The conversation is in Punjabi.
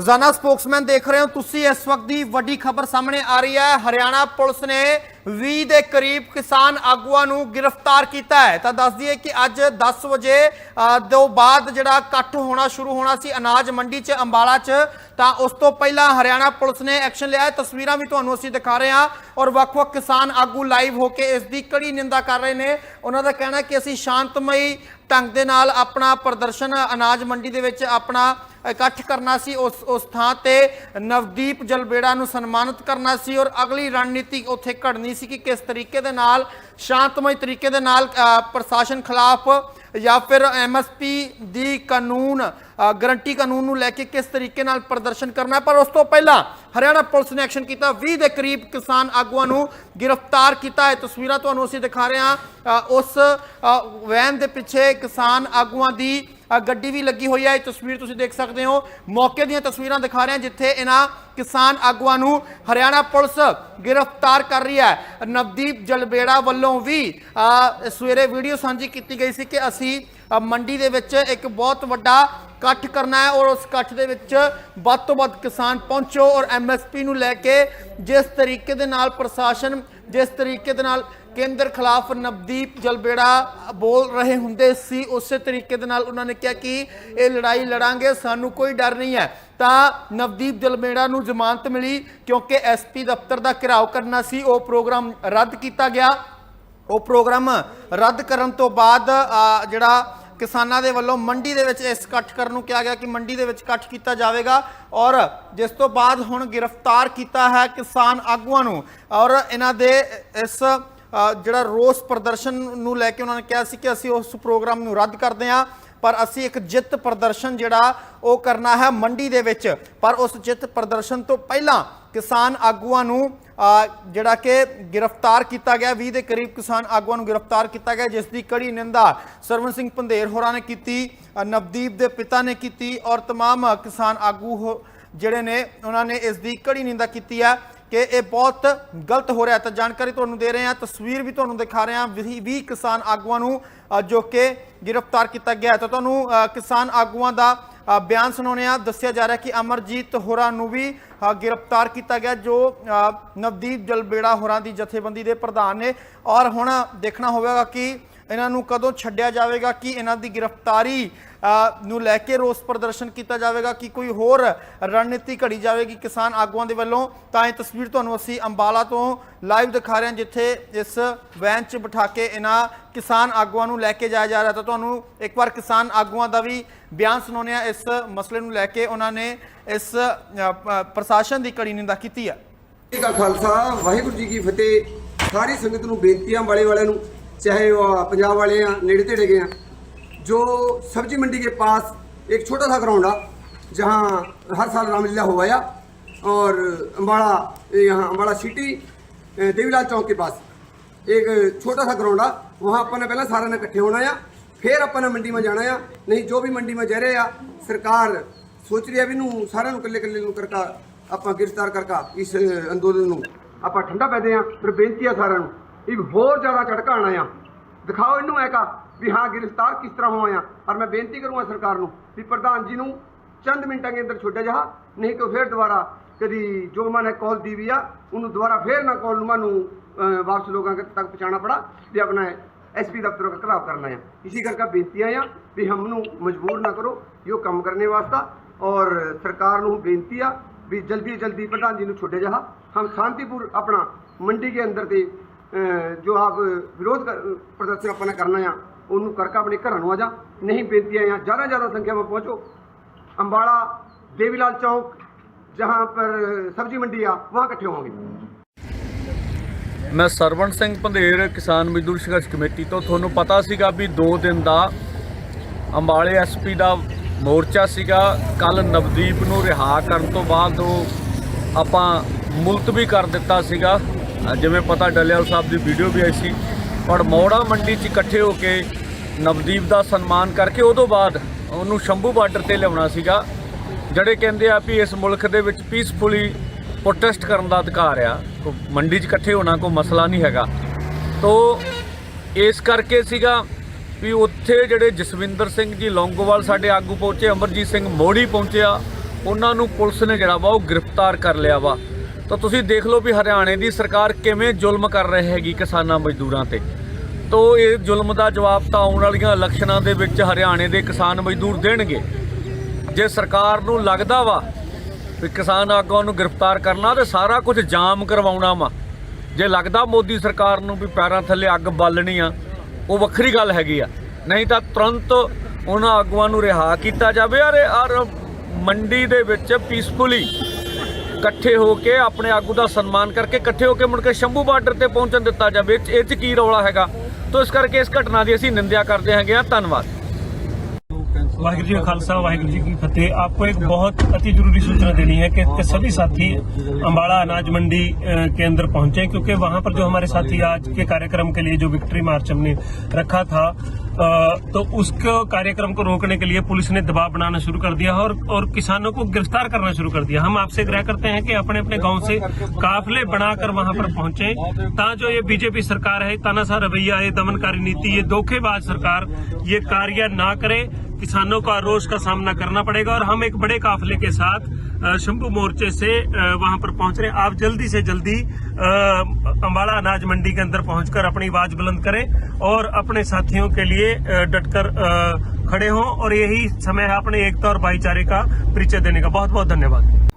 ਰੋਜ਼ਾਨਾ ਸਪੋਕਸਮੈਨ ਦੇਖ ਰਹੇ ਹੋ, ਤੁਸੀਂ ਇਸ ਵਕਤ ਦੀ ਵੱਡੀ ਖਬਰ ਸਾਹਮਣੇ ਆ ਰਹੀ ਹੈ। ਹਰਿਆਣਾ ਪੁਲਿਸ ਨੇ 20 ਦੇ ਕਰੀਬ ਕਿਸਾਨ ਆਗੂਆਂ ਨੂੰ ਗ੍ਰਿਫਤਾਰ ਕੀਤਾ ਹੈ। ਤਾਂ ਦੱਸ ਦਈਏ ਕਿ ਅੱਜ 10 ਵਜੇ ਤੋਂ ਬਾਅਦ ਜਿਹੜਾ ਇਕੱਠ ਹੋਣਾ ਸ਼ੁਰੂ ਹੋਣਾ ਸੀ ਅਨਾਜ ਮੰਡੀ 'ਚ, ਅੰਬਾਲਾ 'ਚ, ਤਾਂ ਉਸ ਤੋਂ ਪਹਿਲਾਂ ਹਰਿਆਣਾ ਪੁਲਿਸ ਨੇ ਐਕਸ਼ਨ ਲਿਆ ਹੈ। ਤਸਵੀਰਾਂ ਵੀ ਤੁਹਾਨੂੰ ਅਸੀਂ ਦਿਖਾ ਰਹੇ ਹਾਂ ਔਰ ਵੱਖ-ਵੱਖ ਕਿਸਾਨ ਆਗੂ ਲਾਈਵ ਹੋ ਕੇ ਇਸ ਦੀ ਕੜੀ ਨਿੰਦਾ ਕਰ ਰਹੇ ਨੇ। ਉਹਨਾਂ ਦਾ ਕਹਿਣਾ ਕਿ ਅਸੀਂ ਸ਼ਾਂਤਮਈ ਢੰਗ ਦੇ ਨਾਲ ਆਪਣਾ ਪ੍ਰਦਰਸ਼ਨ ਅਨਾਜ ਮੰਡੀ ਦੇ ਵਿੱਚ ਆਪਣਾ ਇਕੱਠ ਕਰਨਾ ਸੀ, ਉਸ ਉਸ ਥਾਂ ਤੇ ਨਵਦੀਪ ਜਲਬੇੜਾ ਨੂੰ ਸਨਮਾਨਿਤ ਕਰਨਾ ਸੀ ਔਰ ਅਗਲੀ ਰਣਨੀਤੀ ਉੱਥੇ ਘੜਨੀ ਸੀ ਕਿ ਕਿਸ ਤਰੀਕੇ ਦੇ ਨਾਲ, ਸ਼ਾਂਤਮਈ ਤਰੀਕੇ ਦੇ ਨਾਲ ਪ੍ਰਸ਼ਾਸਨ ਖਿਲਾਫ ਜਾਂ ਫਿਰ ਐਮਐਸਪੀ ਦੀ ਕਾਨੂੰਨ ਗਰੰਟੀ ਕਾਨੂੰਨ ਨੂੰ ਲੈ ਕੇ ਕਿਸ ਤਰੀਕੇ ਨਾਲ ਪ੍ਰਦਰਸ਼ਨ ਕਰਨਾ ਪਰ ਉਸ ਤੋਂ ਪਹਿਲਾਂ ਹਰਿਆਣਾ ਪੁਲਿਸ ਨੇ ਐਕਸ਼ਨ ਕੀਤਾ। 20 ਦੇ ਕਰੀਬ ਕਿਸਾਨ ਆਗੂਆਂ ਨੂੰ ਗ੍ਰਿਫਤਾਰ ਕੀਤਾ। ਹੈ ਤਸਵੀਰਾਂ ਤੁਹਾਨੂੰ ਅਸੀਂ ਦਿਖਾ ਰਹੇ ਹਾਂ। ਉਸ ਵੈਨ ਦੇ ਪਿੱਛੇ ਕਿਸਾਨ ਆਗੂਆਂ ਦੀ ਗੱਡੀ ਵੀ ਲੱਗੀ ਹੋਈ ਹੈ, ਇਹ ਤਸਵੀਰ ਤੁਸੀਂ ਦੇਖ ਸਕਦੇ ਹੋ। ਮੌਕੇ ਦੀਆਂ ਤਸਵੀਰਾਂ ਦਿਖਾ ਰਹੇ ਹਾਂ, ਜਿੱਥੇ ਇਹਨਾਂ ਕਿਸਾਨ ਆਗੂਆਂ ਨੂੰ ਹਰਿਆਣਾ ਪੁਲਿਸ ਗ੍ਰਿਫਤਾਰ ਕਰ ਰਹੀ ਹੈ। ਨਵਦੀਪ ਜਲਬੇੜਾ ਵੱਲੋਂ ਵੀ ਸਵੇਰੇ ਵੀਡੀਓ ਸਾਂਝੀ ਕੀਤੀ ਗਈ ਸੀ ਕਿ ਅਸੀਂ ਮੰਡੀ ਦੇ ਵਿੱਚ ਇੱਕ ਬਹੁਤ ਵੱਡਾ ਇਕੱਠ ਕਰਨਾ ਹੈ ਔਰ ਉਸ ਇਕੱਠ ਦੇ ਵਿੱਚ ਵੱਧ ਤੋਂ ਵੱਧ ਕਿਸਾਨ ਪਹੁੰਚੋ ਔਰ ਐਮਐਸਪੀ ਨੂੰ ਲੈ ਕੇ ਜਿਸ ਤਰੀਕੇ ਦੇ ਨਾਲ ਪ੍ਰਸ਼ਾਸਨ, ਜਿਸ ਤਰੀਕੇ ਦੇ ਨਾਲ ਕੇਂਦਰ ਖਿਲਾਫ ਨਵਦੀਪ ਜਲਬੇੜਾ ਬੋਲ ਰਹੇ ਹੁੰਦੇ ਸੀ, ਉਸੇ ਤਰੀਕੇ ਦੇ ਨਾਲ ਉਹਨਾਂ ਨੇ ਕਿਹਾ ਕਿ ਇਹ ਲੜਾਈ ਲੜਾਂਗੇ, ਸਾਨੂੰ ਕੋਈ ਡਰ ਨਹੀਂ ਹੈ। ਤਾਂ ਨਵਦੀਪ ਜਲਬੇੜਾ ਨੂੰ ਜ਼ਮਾਨਤ ਮਿਲੀ ਕਿਉਂਕਿ ਐਸਪੀ ਦਫ਼ਤਰ ਦਾ ਘਿਰਾਓ ਕਰਨਾ ਸੀ, ਉਹ ਪ੍ਰੋਗਰਾਮ ਰੱਦ ਕੀਤਾ ਗਿਆ। ਉਹ ਪ੍ਰੋਗਰਾਮ ਰੱਦ ਕਰਨ ਤੋਂ ਬਾਅਦ ਜਿਹੜਾ ਕਿਸਾਨਾਂ ਦੇ ਵੱਲੋਂ ਮੰਡੀ ਦੇ ਵਿੱਚ ਇਸ ਇਕੱਠ ਕਰਨ ਨੂੰ ਕਿਹਾ ਗਿਆ ਕਿ ਮੰਡੀ ਦੇ ਵਿੱਚ ਇਕੱਠ ਕੀਤਾ ਜਾਵੇਗਾ ਔਰ ਜਿਸ ਤੋਂ ਬਾਅਦ ਹੁਣ ਗ੍ਰਿਫਤਾਰ ਕੀਤਾ ਹੈ ਕਿਸਾਨ ਆਗੂਆਂ ਨੂੰ ਔਰ ਇਹਨਾਂ ਦੇ ਇਸ ਜਿਹੜਾ ਰੋਸ ਪ੍ਰਦਰਸ਼ਨ ਨੂੰ ਲੈ ਕੇ ਉਹਨਾਂ ਨੇ ਕਿਹਾ ਸੀ ਕਿ ਅਸੀਂ ਉਸ ਪ੍ਰੋਗਰਾਮ ਨੂੰ ਰੱਦ ਕਰਦੇ ਹਾਂ, ਪਰ ਅਸੀਂ ਇੱਕ ਜਿੱਤ ਪ੍ਰਦਰਸ਼ਨ ਜਿਹੜਾ ਉਹ ਕਰਨਾ ਹੈ ਮੰਡੀ ਦੇ ਵਿੱਚ, ਪਰ ਉਸ ਜਿੱਤ ਪ੍ਰਦਰਸ਼ਨ ਤੋਂ ਪਹਿਲਾਂ ਕਿਸਾਨ ਆਗੂਆਂ ਨੂੰ ਜਿਹੜਾ ਕਿ ਗ੍ਰਿਫਤਾਰ ਕੀਤਾ ਗਿਆ 20 ਦੇ ਕਰੀਬ ਕਿਸਾਨ ਆਗੂਆਂ ਨੂੰ ਗ੍ਰਿਫਤਾਰ ਕੀਤਾ ਗਿਆ, ਜਿਸ ਦੀ ਕੜੀ ਨਿੰਦਾ ਸਰਵਨ ਸਿੰਘ ਪੰਧੇਰ ਹੋਰਾਂ ਨੇ ਕੀਤੀ ਨਵਦੀਪ ਦੇ ਪਿਤਾ ਨੇ ਕੀਤੀ ਔਰ ਤਮਾਮ ਕਿਸਾਨ ਆਗੂ ਹੋ- ਜਿਹੜੇ ਨੇ, ਉਹਨਾਂ ਨੇ ਇਸ ਦੀ ਕੜੀ ਨਿੰਦਾ ਕੀਤੀ ਹੈ। ਕਿ ਇਹ ਬਹੁਤ ਗਲਤ ਹੋ ਰਿਹਾ ਤਾਂ ਜਾਣਕਾਰੀ ਤੁਹਾਨੂੰ ਦੇ ਰਹੇ ਹਾਂ, ਤਸਵੀਰ ਵੀ ਤੁਹਾਨੂੰ ਦਿਖਾ ਰਹੇ ਹਾਂ। 20 ਕਿਸਾਨ ਆਗੂਆਂ ਨੂੰ ਜੋ ਕਿ ਗ੍ਰਿਫਤਾਰ ਕੀਤਾ ਗਿਆ ਤਾਂ ਤੁਹਾਨੂੰ ਕਿਸਾਨ ਆਗੂਆਂ ਦਾ ਬਿਆਨ ਸੁਣਾਉਣੇ ਆ ਦੱਸਿਆ ਜਾ ਰਿਹਾ ਕਿ ਅਮਰਜੀਤ ਹੋਰਾਂ ਨੂੰ ਵੀ ਗ੍ਰਿਫਤਾਰ ਕੀਤਾ ਗਿਆ, ਜੋ ਨਵਦੀਪ ਜਲਬੇੜਾ ਹੋਰਾਂ ਦੀ ਜਥੇਬੰਦੀ ਦੇ ਪ੍ਰਧਾਨ ਨੇ। ਔਰ ਹੁਣ ਦੇਖਣਾ ਹੋਵੇਗਾ ਕਿ ਇਹਨਾਂ ਨੂੰ ਕਦੋਂ ਛੱਡਿਆ ਜਾਵੇਗਾ? ਕੀ ਇਹਨਾਂ ਦੀ ਗ੍ਰਿਫਤਾਰੀ ਨੂੰ ਲੈ ਕੇ ਰੋਸ ਪ੍ਰਦਰਸ਼ਨ ਕੀਤਾ ਜਾਵੇਗਾ? ਕਿ ਕੋਈ ਹੋਰ ਰਣਨੀਤੀ ਘੜੀ ਜਾਵੇਗੀ ਕਿਸਾਨ ਆਗੂਆਂ ਦੇ ਵੱਲੋਂ? ਤਾਂ ਇਹ ਤਸਵੀਰ ਤੁਹਾਨੂੰ ਅਸੀਂ ਅੰਬਾਲਾ ਤੋਂ ਲਾਈਵ ਦਿਖਾ ਰਹੇ ਹਾਂ, ਜਿੱਥੇ ਇਸ ਵੈਨ 'ਚ ਬਿਠਾ ਕੇ ਇਹਨਾਂ ਕਿਸਾਨ ਆਗੂਆਂ ਨੂੰ ਲੈ ਕੇ ਜਾਇਆ ਜਾ ਰਿਹਾ। ਤਾਂ ਤੁਹਾਨੂੰ ਇੱਕ ਵਾਰ ਕਿਸਾਨ ਆਗੂਆਂ ਦਾ ਵੀ ਬਿਆਨ ਸੁਣਾਉਂਦੇ ਆ ਇਸ ਮਸਲੇ ਨੂੰ ਲੈ ਕੇ ਉਹਨਾਂ ਨੇ ਇਸ ਪ੍ਰਸ਼ਾਸਨ ਦੀ ਕੜੀ ਨਿੰਦਾ ਕੀਤੀ ਹੈ ਜੀ ਕਾ ਖਾਲਸਾ, ਵਾਹਿਗੁਰੂ ਜੀ ਕੀ ਫਤਿਹ। ਸਾਰੀ ਸੰਗਤ ਨੂੰ ਬੇਨਤੀਆਂ ਵਾਲੇ ਵਾਲਿਆਂ ਨੂੰ ਚਾਹੇ ਉਹ ਪੰਜਾਬ ਵਾਲੇ ਆ ਨੇੜੇ ਤੇੜੇ ਗਏ ਆ जो सब्जी मंडी के पास एक छोटा सा ग्राउंड है जहाँ हर साल रामलीला हुआ और अम्बाड़ा यहाँ अम्बाड़ा सिटी अ, देवीलाल चौक के पास एक छोटा सा ग्राउंड है वहाँ अपन ने पहले सारे ने इकट्ठे होना है फिर अपन ने मंडी में जाना है नहीं जो भी मंडी में जा रहे आ सरकार ਸੋਚ ਰਹੀ ਹੈ ਵੀ ਨੂੰ ਸਾਰਿਆਂ ਨੂੰ ਇਕੱਲੇ ਇਕੱਲੇ ਨੂੰ ਕਰਕਾ ਆਪਾਂ ਗ੍ਰਿਫਤਾਰ ਕਰਕਾ ਇਸ ਅੰਦੋਲਨ ਨੂੰ ਆਪਾਂ ਠੰਡਾ ਪੈਦੇ ਆ ਪਰ ਬੇਨਤੀ ਆ ਸਾਰਿਆਂ ਨੂੰ ਇੱਕ ਹੋਰ ਜ਼ਿਆਦਾ ਝਟਕਾਣਾ ਆ। ਦਿਖਾਓ ਇਹਨੂੰ ਐ ਕਾ ਵੀ ਹਾਂ, ਗ੍ਰਿਫਤਾਰ ਕਿਸ ਤਰ੍ਹਾਂ ਹੋਇਆ। ਆ ਪਰ ਮੈਂ ਬੇਨਤੀ ਕਰੂੰਗਾ ਸਰਕਾਰ ਨੂੰ ਵੀ ਪ੍ਰਧਾਨ ਜੀ ਨੂੰ ਚੰਦ ਮਿੰਟਾਂ ਦੇ ਅੰਦਰ ਛੁੱਟਿਆ ਜਹਾ ਨਹੀਂ ਤਾਂ ਫਿਰ ਦੁਬਾਰਾ ਕਦੀ ਜੋ ਮੈਨੇ ਕਾਲ ਦੀ ਵੀ ਆ, ਉਹਨੂੰ ਦੁਬਾਰਾ ਫੇਰ ਨਾ ਕਾਲ ਨੂੰ ਮਾਨੂੰ ਵਾਪਸ ਲੋਕਾਂ ਤੱਕ ਪਹੁੰਚਾਣਾ ਪੜਾ ਤੇ ਆਪਣਾ एसपी दफ्तर का खराब करना है इसी करके बेनती ਵੀ ਹਮ ਨੂੰ ਮਜਬੂਰ ਨਾ ਕਰੋ यो ਕੰਮ ਕਰਨੇ ਵਾਸਤਾ। ਔਰ ਸਰਕਾਰ ਨੂੰ ਬੇਨਤੀ ਆ ਵੀ ਜਲਦੀ ਜਲਦੀ ਪ੍ਰਧਾਨ ਜੀ ਨੂੰ ਛੁੱਟਿਆ ਜਾ। ਹਮ ਸ਼ਾਂਤੀਪੁਰ ਆਪਣਾ ਮੰਡੀ ਦੇ ਅੰਦਰ ਤੇ ਜੋ ਆਪ ਵਿਰੋਧ ਪ੍ਰਦਰਸ਼ਨ ਆਪਣਾ ਕਰਨਾ ਆ, ਉਹਨੂੰ ਕਰਕੇ ਆਪਣੇ ਘਰਾਂ ਨੂੰ ਆ ਜਾ। ਨਹੀਂ ਬੇਨਤੀ ਆ, ਜ਼ਿਆਦਾ ਜ਼ਿਆਦਾ ਸੰਖਿਆ ਵਿੱਚ ਪਹੁੰਚੋ। ਅੰਬਾਲਾ ਦੇਵੀ ਲਾਲ ਚੌਂਕ, ਜਹਾਂ ਪਰ ਸਬਜ਼ੀ ਮੰਡੀ ਆ, ਵਹਾਂ ਇਕੱਠੇ ਹੋਵਾਂਗੇ। ਮੈਂ ਸਰਵਣ ਸਿੰਘ ਪੰਧੇਰ, ਕਿਸਾਨ ਮਜ਼ਦੂਰ ਸੰਘਰਸ਼ ਕਮੇਟੀ ਤੋਂ। ਤੁਹਾਨੂੰ ਪਤਾ ਸੀਗਾ ਵੀ 2 ਦਿਨ ਦਾ ਅੰਬਾਲੇ ਐਸਪੀ ਦਾ ਮੋਰਚਾ ਸੀਗਾ। ਕੱਲ ਨਵਦੀਪ ਨੂੰ ਰਿਹਾ ਕਰਨ ਤੋਂ ਬਾਅਦ ਉਹ ਆਪਾਂ ਮੁਲਤਵੀ ਕਰ ਦਿੱਤਾ ਸੀਗਾ। ਜਿਵੇਂ ਪਤਾ ਡੱਲੇਵਾਲ ਸਾਹਿਬ ਦੀ ਵੀਡੀਓ ਵੀ ਆਈ ਸੀ ਪਰ ਮੌੜਾ ਮੰਡੀ 'ਚ ਇਕੱਠੇ ਹੋ ਕੇ ਨਵਦੀਪ ਦਾ ਸਨਮਾਨ ਕਰਕੇ ਉਦੋਂ ਬਾਅਦ ਉਹਨੂੰ ਸ਼ੰਭੂ ਬਾਰਡਰ ਤੇ ਲਿਆਉਣਾ ਸੀਗਾ, ਜਿਹੜੇ ਕਹਿੰਦੇ ਆ ਵੀ ਇਸ ਮੁਲਕ ਦੇ ਵਿੱਚ ਪੀਸਫੁਲੀ ਪ੍ਰੋਟੈਸਟ ਕਰਨ ਦਾ ਅਧਿਕਾਰ ਆ ਮੰਡੀ 'ਚ ਇਕੱਠੇ ਹੋਣਾ ਕੋਈ ਮਸਲਾ ਨਹੀਂ ਹੈਗਾ। ਤੋ ਇਸ ਕਰਕੇ ਸੀਗਾ ਵੀ ਉੱਥੇ ਜਿਹੜੇ ਜਸਵਿੰਦਰ ਸਿੰਘ ਜੀ ਲੌਂਗੋਵਾਲ ਸਾਡੇ ਆਗੂ ਪਹੁੰਚੇ, ਅਮਰਜੀਤ ਸਿੰਘ ਮੋੜੀ ਪਹੁੰਚਿਆ, ਉਹਨਾਂ ਨੂੰ ਪੁਲਿਸ ਨੇ ਜਿਹੜਾ ਵਾ ਉਹ ਗ੍ਰਿਫਤਾਰ ਕਰ ਲਿਆ ਵਾ। ਤਾਂ ਤੁਸੀਂ ਦੇਖ ਲਓ ਵੀ ਹਰਿਆਣੇ ਦੀ ਸਰਕਾਰ ਕਿਵੇਂ ਜ਼ੁਲਮ ਕਰ ਰਹੀ ਹੈਗੀ ਕਿਸਾਨਾਂ ਮਜ਼ਦੂਰਾਂ ਤੇ। ਤੋ ਇਹ ਜ਼ੁਲਮ ਦਾ ਜਵਾਬ ਤਾਂ ਆਉਣ ਵਾਲੀਆਂ ਇਲੈਕਸ਼ਨਾਂ ਦੇ ਵਿੱਚ ਹਰਿਆਣੇ ਦੇ ਕਿਸਾਨ ਮਜ਼ਦੂਰ ਦੇਣਗੇ। ਜੇ ਸਰਕਾਰ ਨੂੰ ਲੱਗਦਾ ਵਾ ਵੀ ਕਿਸਾਨ ਆਗੂਆਂ ਨੂੰ ਗ੍ਰਿਫਤਾਰ ਕਰਨਾ ਤੇ ਸਾਰਾ ਕੁਝ ਜਾਮ ਕਰਵਾਉਣਾ ਵਾ, ਜੇ ਲੱਗਦਾ ਮੋਦੀ ਸਰਕਾਰ ਨੂੰ ਵੀ ਪੈਰਾਂ ਥੱਲੇ ਅੱਗ ਬਾਲਣੀ ਆ, ਉਹ ਵੱਖਰੀ ਗੱਲ ਹੈਗੀ ਆ। ਨਹੀਂ ਤਾਂ ਤੁਰੰਤ ਉਹਨਾਂ ਆਗੂਆਂ ਨੂੰ ਰਿਹਾ ਕੀਤਾ ਜਾਵੇ। ਅਰੇ ਔਰ ਮੰਡੀ ਦੇ ਵਿੱਚ ਪੀਸਫੁਲੀ ਇਕੱਠੇ ਹੋ ਕੇ ਆਪਣੇ ਆਗੂ ਦਾ ਸਨਮਾਨ ਕਰਕੇ ਇਕੱਠੇ ਹੋ ਕੇ ਮੁੜ ਕੇ ਸ਼ੰਭੂ ਬਾਰਡਰ ਤੇ ਪਹੁੰਚਣ ਦਿੱਤਾ ਜਾਵੇ ਇਹ 'ਚ- ਇਹ 'ਚ ਕੀ ਰੌਲਾ ਹੈਗਾ ਤੋ ਇਸ ਕਰਕੇ ਇਸ ਘਟਨਾ ਦੀ ਅਸੀਂ ਨਿੰਦਿਆ ਕਰਦੇ ਹੈਗੇ ਆ ਧੰਨਵਾਦ वाहिगुरु जी का खालसा वाहिगुरु जी की फतेह आपको एक बहुत अति जरूरी सूचना देनी है कि कि सभी साथी अंबाड़ा अनाज मंडी अ, के अंदर पहुंचे क्योंकि वहां पर जो हमारे साथी आज के कार्यक्रम के लिए जो विक्ट्री मार्च हमने रखा था अ, तो उसको कार्यक्रम को रोकने के लिए पुलिस ने दबाव बनाना शुरू कर दिया और और किसानों को गिरफ़्तार करना शुरू कर दिया। हम आपसे ग्रह करते हैं कि अपने अपने गाँव से काफिले बनाकर वहाँ पर पहुँचे ता जो ये बीजेपी सरकार है, तानाशाह रवैया ये दमनकारी नीति, ये धोखेबाज सरकार, ये कार्य ना करे। किसानों का रोष का सामना करना पड़ेगा और हम एक बड़े काफिले के साथ शंभू मोर्चे से वहाँ पर पहुँच रहे हैं। आप जल्दी से जल्दी अम्बाला अनाज मंडी के अंदर पहुंचकर अपनी आवाज़ बुलंद करें और अपने साथियों के लिए डटकर खड़े हों और यही समय है अपने एकता और भाईचारे का परिचय देने का। बहुत बहुत धन्यवाद।